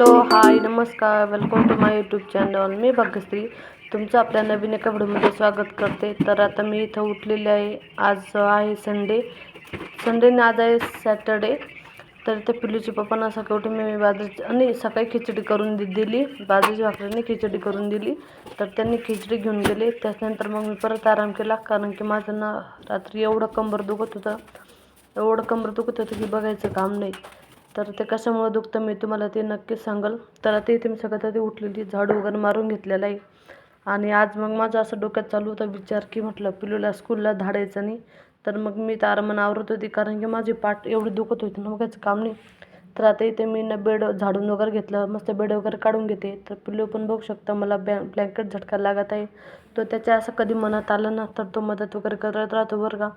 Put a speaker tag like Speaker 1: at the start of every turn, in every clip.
Speaker 1: Hello hi नमस्कार. Welcome to my YouTube channel मी भाग्यश्री तुमचं आपल्या नवीन एका व्हिडिओमध्ये स्वागत करते. तर आता मी इथं उठलेले आहे. आज आहे संडे संडे आज आहे सॅटर्डे तर ते पिल्लूच्या पप्पांना सकाळी उठून मी बाजरी आणि सकाळी खिचडी करून दि दिली. बाजरीच्या भाकरीने खिचडी करून दिली. तर त्यांनी खिचडी घेऊन गेले. त्याच्यानंतर मग मी परत आराम केला. कारण की माझं ना रात्री एवढं कंबर दुखत होतं. एवढं कंबर दुखत होतं की बघायचं काम नाही. तर ते कशामुळं दुखतं मी तुम्हाला ते नक्कीच सांगाल. तर आता इथे मी सगळं आधी उठलेली झाडू वगैरे मारून घेतलेलं आहे. आणि आज मग माझं असं डोक्यात चालू होता विचार की म्हटलं पिलूला स्कूलला धाडायचं नाही. तर मग मी तारमन आवरत होती कारण की माझी पाठ एवढी दुखत होती ना बघायचं काम नाही. तर आता इथे मी न बेड झाडून वगैरे घेतलं मस्त बेड वगैरे काढून घेते. तर पिल्लू पण बघू शकता मला बॅ ब्लँकेट झटका लागत आहे. तो त्याच्या असं कधी मनात आलं ना तर तो मदत वगैरे करत राहतो बरं का.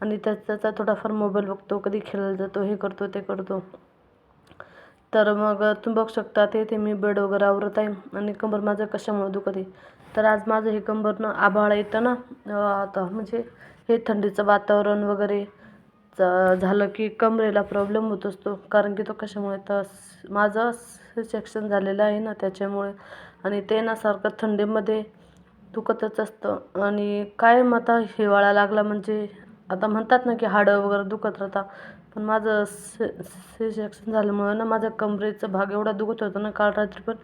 Speaker 1: आणि त्याचा थोडाफार मोबाईल बघतो कधी खेळायला जातो हे करतो ते करतो. तर मग तुम्ही बघू शकता ते ते मी बेड वगैरे आवरत आहे आणि कंबर माझं कशामुळे दुखत आहे. तर आज माझं हे कंबरनं आभाळ येतं ना आता म्हणजे हे थंडीचं वातावरण वगैरे झालं की कमरेला प्रॉब्लेम होत असतो कारण की तो कशामुळे तर माझं सेक्शन झालेलं आहे ना त्याच्यामुळे. आणि ते ना सारखं थंडीमध्ये दुखतच असतं. आणि कायम आता हिवाळा लागला म्हणजे आता म्हणतात ना की हाडं वगैरे दुखत राहतात. पण माझं से सी सेक्शन झाल्यामुळं ना माझ्या कमरेचा भाग एवढा दुखत होता ना काल रात्री पण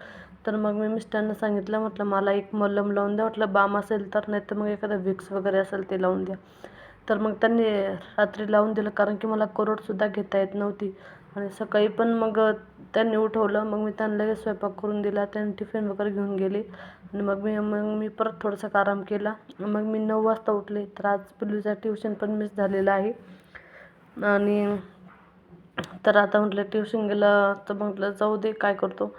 Speaker 1: तर मग मी मिस्टरांना सांगितलं म्हटलं मला एक मलम लावून द्या म्हटलं बाम असेल तर नाही तर मग एखादा विक्स वगैरे असेल ते लावून द्या. तर मग त्यांनी रात्री लावून दिलं कारण की मला कोरडसुद्धा घेता येत नव्हती. आणि सकाळी पण मग त्यांनी उठवलं. मग मी त्यांना लगेच स्वयंपाक करून दिला. त्यांनी टिफिन वगैरे घेऊन गेले. आणि मग मी मग मी परत थोडासा आराम केला. मग मी नऊ वाजता उठले. तर आज पिल्लूचा ट्युशन पण मिस झालेला आहे. आणि तर आता म्हटलं ट्युशन गेलं तर म्हटलं जाऊ दे काय करतो.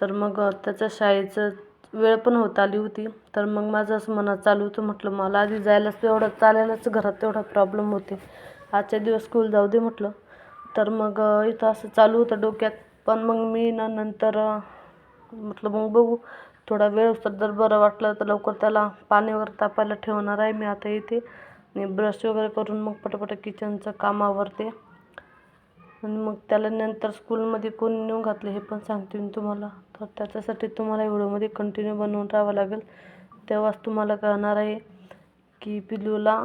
Speaker 1: तर मग त्याच्या शाळेचं वेळ पण होत आली होती. तर मग माझं असं मनात चालू होतं. म्हटलं मला आधी जायलाच तेवढं चालायलाच घरात तेवढा प्रॉब्लेम होते. आजच्या दिवस स्कूल जाऊ दे म्हटलं. तर मग इथं असं चालू होतं डोक्यात. पण मग मी ना नंतर म्हटलं मग बघू. थोडा वेळ जर बरं वाटलं तर लवकर त्याला पाणी वगैरे तापायला ठेवणार आहे मी आता इथे. आणि ब्रश वगैरे करून मग पटापट किचनचं काम आवरते. आणि मग त्याला नंतर स्कूलमध्ये कोण नेऊन घातलं हे पण सांगते मी तुम्हाला. तर त्याच्यासाठी तुम्हाला व्हिडिओमध्ये कंटिन्यू बनवून राहावं लागेल. तेव्हाच तुम्हाला कळणार आहे की पिलूला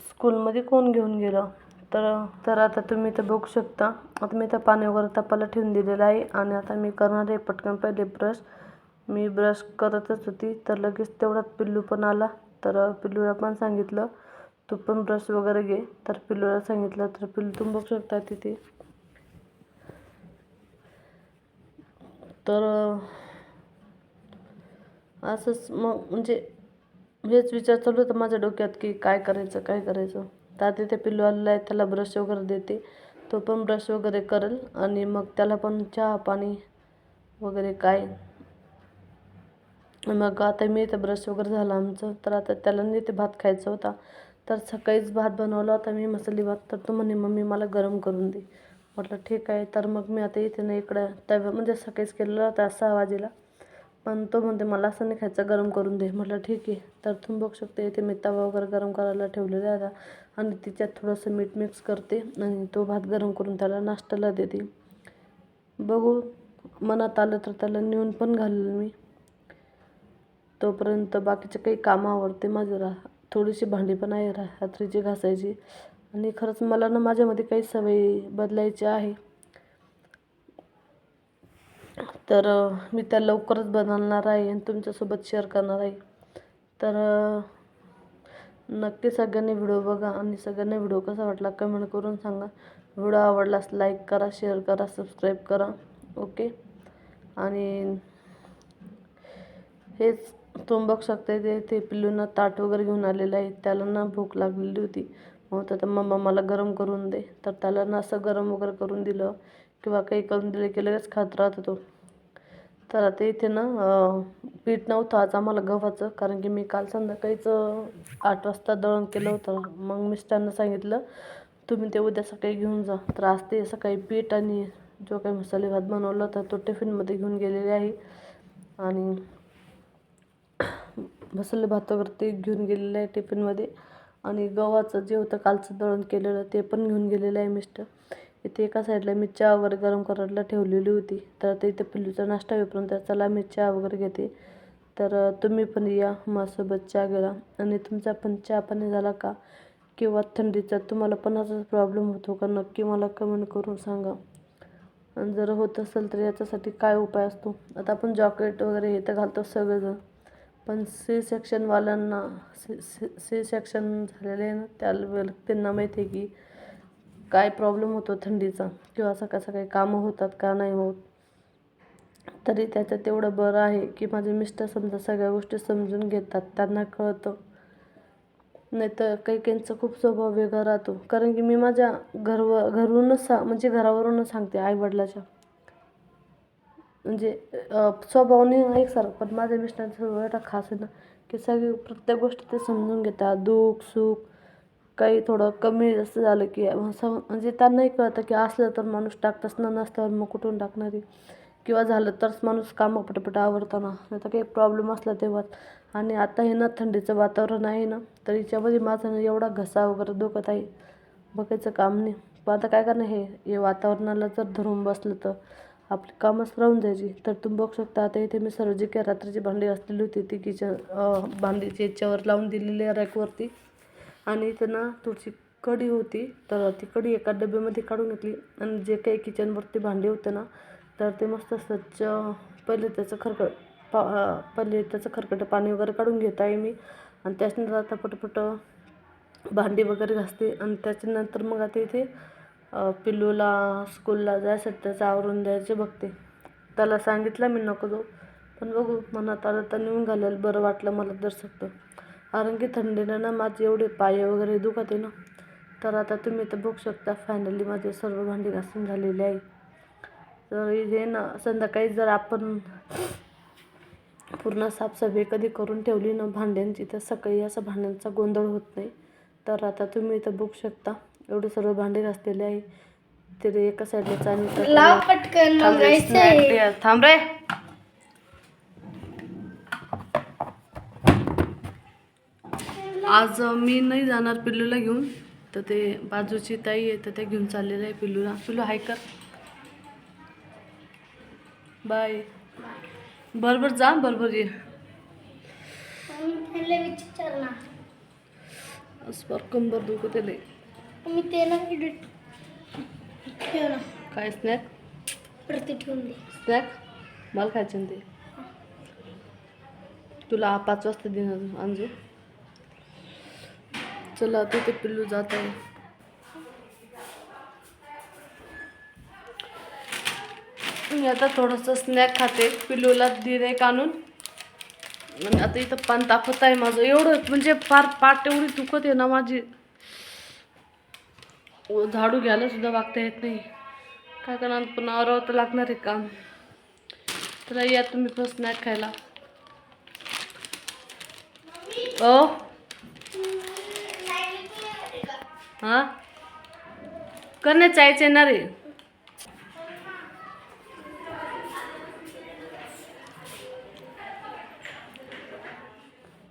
Speaker 1: स्कूलमध्ये कोण घेऊन गेलं. तर तर आता तुम्ही इथं बघू शकता. आता मी इथं पाणी वगैरे तापायला ठेवून दिलेलं आहे आणि आता मी करणार आहे पटकन पहिले ब्रश मी ब्रश करतच होती तर लगेच तेवढ्यात पिल्लू पण आला. तर पिल्लूला पण सांगितलं तू पण ब्रश वगैरे घे. तर पिल्लूला सांगितलं तर पिल्लू तुम्ही बघू शकता तिथे. तर असंच मग म्हणजे हेच विचार चालू होतं माझ्या डोक्यात की काय करायचं काय करायचं. तर तिथे पिल्लू आलेला आहे त्याला ब्रश वगैरे देते. तो पण ब्रश वगैरे करेल आणि मग त्याला पण चहा पाणी वगैरे काय. मग आता मी इथं ब्रश वगैरे झालं आमचं. तर आता त्याला नाही ते भात खायचा होता. तर सकाळीच भात बनवला होता मी मसाली भात. तर तो म्हणे मम्मी मला गरम करून दे. म्हटलं ठीक आहे. तर मग मी आता इथे ना इकडं तव्या म्हणजे सकाळीच केलेला होता सहा वाजेला. पण तो म्हणते मला असं नाही खायचं गरम करून दे. म्हटलं ठीक आहे. तर तुम्ही बघू शकते इथे मी तवा वगैरे गरम करायला ठेवलेला आता. आणि तिच्यात थोडंसं मीठ मिक्स करते आणि तो भात गरम करून त्याला नाश्त्याला देते. बघू मनात आलं तर त्याला नेऊन पण घालेल मी. तोपर्यंत बाकीचे काही कामं आवडते माझं रा थोडीशी भांडी पण आहे रात्रीची घासायची. आणि खरंच मला ना माझ्यामध्ये काही सवयी बदलायची आहे. तर मी त्या लवकरच बदलणार आहे आणि तुमच्यासोबत शेअर करणार आहे. तर नक्की सगळ्यांनी व्हिडिओ बघा आणि सगळ्यांना व्हिडिओ कसा वाटला कमेंट करून सांगा. व्हिडिओ आवडलास लाईक करा शेअर करा सबस्क्राईब करा. ओके? आणि हेच तुम्ही बघू शकता ते ते पिल्लूंना ताट वगैरे घेऊन आलेलं आहे. त्याला ना भूक लागलेली होती. मग तर मम्मा मला गरम करून दे. तर त्याला ना असं गरम वगैरे करून दिलं किंवा काही करून दिलं की लगेच खात राहत होतो तर आता इथे ना पीठ नव्हतं आज आम्हाला गव्हाचं. कारण की मी काल संध्याकाळीच आठ वाजता दळण केलं होतं. मग मिस्टरांना सांगितलं तुम्ही ते उद्या सकाळी घेऊन जा. तर आज ते सकाळी पीठ आणि जो काही मसाले भात बनवला होता तो टिफिनमध्ये घेऊन गेलेले आहे. आणि मसाले भात वगैरे ते घेऊन गेलेलं आहे टिफिनमध्ये. आणि गव्हाचं जे होतं कालचं दळण केलेलं ते पण घेऊन गेलेलं आहे मिस्टर. इथे एका साईडला मी चहा वगैरे गरम करायला ठेवलेली होती. तर आता इथे पिल्लूचा नाश्ता होईपर्यंत चला मी चहा वगैरे घेते. तर तुम्ही पण या माझ्यासोबत चहा घ्या. आणि तुमचा पण चहा पाणी झाला का? किंवा थंडीचा तुम्हाला पण असाच प्रॉब्लेम होतो का? नक्की मला कमेंट करून सांगा. आणि जर होत असेल तर याच्यासाठी काय उपाय असतो? आता आपण जॉकेट वगैरे हे तर घालतो सगळेजण. पण सी सेक्शनवाल्यांना सी सी सी सेक्शन झालेले आहे ना त्या त्यांना माहिती आहे की काय प्रॉब्लेम होतो थंडीचा? किंवा सकाळ सकाळी कामं होतात का नाही होत? तरी त्याच्यात तेवढं बरं आहे की माझे मिस्टर समजा सगळ्या गोष्टी समजून घेतात त्यांना कळतं. नाही तर काही काहींचा खूप स्वभाव वेगळा राहतो. कारण की मी माझ्या घरव घरूनच सा म्हणजे घरावरूनच सांगते आईवडिलाच्या. म्हणजे स्वभावने नाही एकसारखं पण माझ्या मिस्टरांचा एवढा खास आहे ना की सगळी प्रत्येक गोष्ट ते समजून घेतात. दुःख सुख काही थोडं कमी जास्त झालं की असं म्हणजे त्यांनाही कळतं की असलं तर माणूस टाकतच ना नसल्यावर मग कुठून टाकणारी? किंवा झालं तरच माणूस कामं पटपट आवरताना नाही तर काही प्रॉब्लेम असला तेव्हाच. आणि आता हे ना थंडीचं वातावरण आहे ना तर याच्यामध्ये माझा ना एवढा घसा वगैरे दुखत आहे. बघायचं काम नाही. पण आता काय करणार हे? हे वातावरणाला जर धरून बसलं तर आपली कामच राहून जायची. तर तुम्ही बघू शकता आता इथे मी सर्व जी काही रात्रीची भांडी असलेली होती. ती किचन भांडीची याच्यावर लावून दिलेली आहे रॅकवरती. आणि इथं ना थोडीशी कढी होती तर ती कढी एका डब्यामध्ये काढून घेतली. आणि जे काही किचनवरती भांडी होते ना तर ते मस्त स्वच्छ पहिले त्याचं खरकट पा पहिले त्याचं खरकटं पाणी वगैरे काढून घेत आहे मी. आणि त्याच्यानंतर आता पटपट भांडी वगैरे घासते. आणि त्याच्यानंतर मग आता इथे पिल्लूला स्कूलला जायसाठी त्याचं आवरून द्यायचे बघते. त्याला सांगितलं मी नको जाऊ. पण बघू मनात आलं तर नेऊन घालायला बरं वाटलं मला तर सगळं. कारण की थंडीनं ना माझे एवढे पाय वगैरे दुखत आहे ना. तर आता तुम्ही तर बघू शकता फायनली माझे सर्व भांडी घासून झालेले आहे. तर हे ना संध्याकाळी जर आपण पूर्ण साफसफाई कधी करून ठेवली ना भांड्यांची तर सकाळी असा भांड्यांचा गोंधळ होत नाही. तर आता तुम्ही इथं बघू शकता एवढे सर्व भांडे घासलेले आहे. ते एका साईडला चालू
Speaker 2: लाव पटकन
Speaker 1: थांब रे,
Speaker 2: बघायचंय
Speaker 1: snack दे. थांब रे आज मी नाही जाणार पिल्लूला घेऊन. तर ते बाजूची ताई आहे तर त्या घेऊन चाललेलं आहे पिल्लूला. पिल्लू हाय कर. बाय. बरोबर जा बरोबर ये. कंबर दुखत लय
Speaker 2: मी ते ना edit ठेव ना
Speaker 1: काय स्नॅक
Speaker 2: वरती ठेवून दे.
Speaker 1: स्नॅक मला खायचं ते. तुला पाच वाजता देणार अंजू. चला तिथे पिल्लू जात आहे. मी आता थोडंसं स्नॅक खाते पिल्लूला दिले काढून आणि आता इथं पान तापत आहे माझं. एवढं म्हणजे फार पाठ एवढी दुखत आहे ना माझी. झाडू घ्यायला सुद्धा वागता येत नाही. काय करणार? पण आवरावं तर लागणार आहे काम. तर या तुम्ही पण स्नॅक खायला. ओ? हां? करणे चायचे ना रे.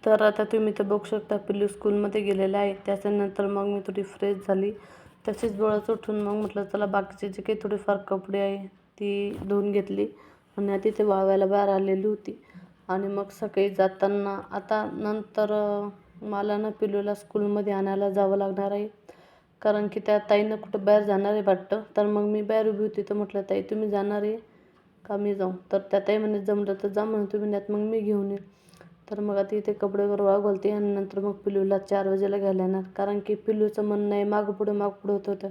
Speaker 1: तर आता तुम्ही तर बघू शकता पिल्लू स्कूलमध्ये गेलेला आहे. त्याच्यानंतर मग मी थोडी फ्रेश झाली. तशीच डोळ्याच उठून मग म्हटलं चला बाकीचे जे काही थोडेफार कपडे आहे ती धुवून घेतली. आणि तिथे वाळवायला बाहेर आलेली होती. आणि मग सकाळी जाताना आता नंतर मला ना पिल्लूला स्कूलमध्ये आणायला जावं लागणार आहे. कारण की त्या ताईनं कुठं बाहेर जाणार आहे वाटतं. तर मग मी बाहेर उभी होती तर म्हटलं ताई तुम्ही जाणार आहे का? मी जाऊ. तर त्या ताई म्हणे जमलं तर जा म्हणून तुम्ही नाही मग मी घेऊन येईन. तर मग आता इथे कपडे वगैरे वाळू घालते आणि नंतर मग पिल्लूला चार वाजेला घ्यायला येणार. कारण की पिल्लूचं म्हणणं आहे मागं पुढं मागं पुढं होत होतं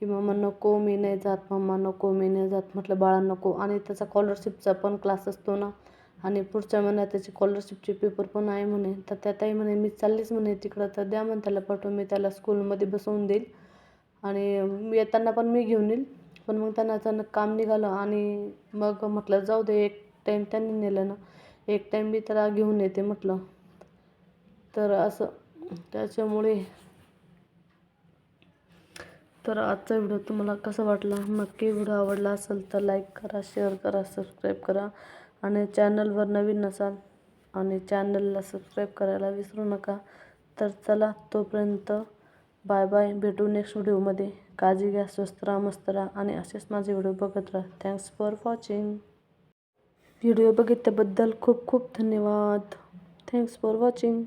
Speaker 1: की मम्मा नको मी नाही जात मम्मा नको मी नाही जात. म्हटलं बाळा नको. आणि त्याचा स्कॉलरशिपचा पण क्लास असतो ना. आणि पुढच्या महिन्यात त्याची स्कॉलरशिपचे पेपर पण आहे म्हणे. तर त्या ताई म्हणे मी चाललीच म्हणे तिकडं तर द्या म्हणे त्याला पाठवून मी त्याला स्कूलमध्ये बसवून देईल. आणि मी येताना पण मी घेऊन येईल. पण मग त्यांना अचानक काम निघालं आणि मग म्हटलं जाऊ दे एक टाईम त्यांनी नेलं ना एक टाईम मी त्याला घेऊन येते म्हटलं. तर असं त्याच्यामुळे तर आजचा व्हिडिओ तुम्हाला कसा वाटला? नक्की व्हिडिओ आवडला असेल तर लाईक करा शेअर करा सबस्क्राईब करा. आणि चॅनलवर नवीन नसाल आणि चॅनलला सबस्क्राईब करायला विसरू नका तर चला तोपर्यंत बाय बाय. भेटू नेक्स्ट व्हिडिओमध्ये. काळजी घ्या स्वस्त राहा मस्त राहा आणि असेच माझे व्हिडिओ बघत राहा. थँक्स फॉर वॉचिंग व्हिडिओ बघितल्याबद्दल खूप खूप धन्यवाद. Thanks for watching